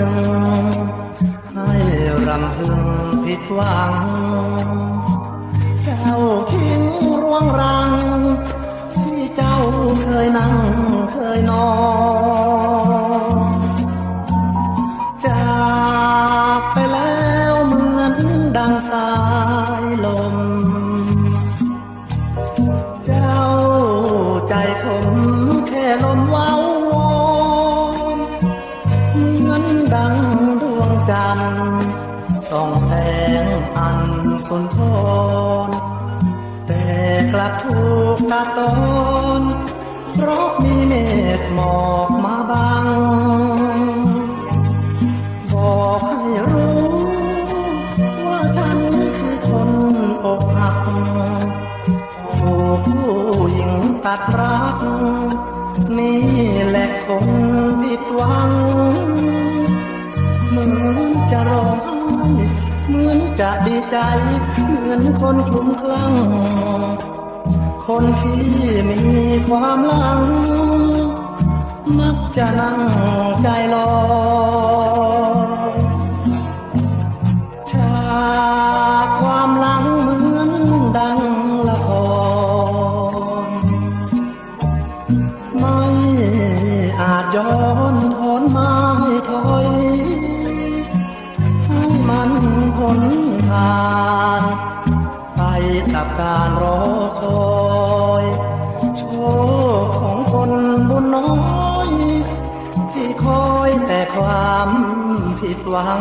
ึง ให้รำพึงผิดหวัง เจ้าทิ้งร่วงรัง ที่เจ้าเคยนั่งเคยนอนจากไปแล้วเหมือนดังสา จันทร์ส่องแสงอันสุนทรแต่กลับถูกตัดตอนเพราะมีเมฆหมอกมาบัง บอกให้รู้ ว่าฉันคือคนอกหักถูกผู้หญิงตัดรัก นี่แหละคนผิดหวัง จะดีใจเหมือนคนคลุ้มคลั่ง คนที่มีความหลัง มักจะนั่งใจลอยชาความหลังเหมือนดังละครไม่อาจย้อน หนทานไปกับการรอคอยโชคของคนบุญน้อยที่คอยแต่ความผิดหวัง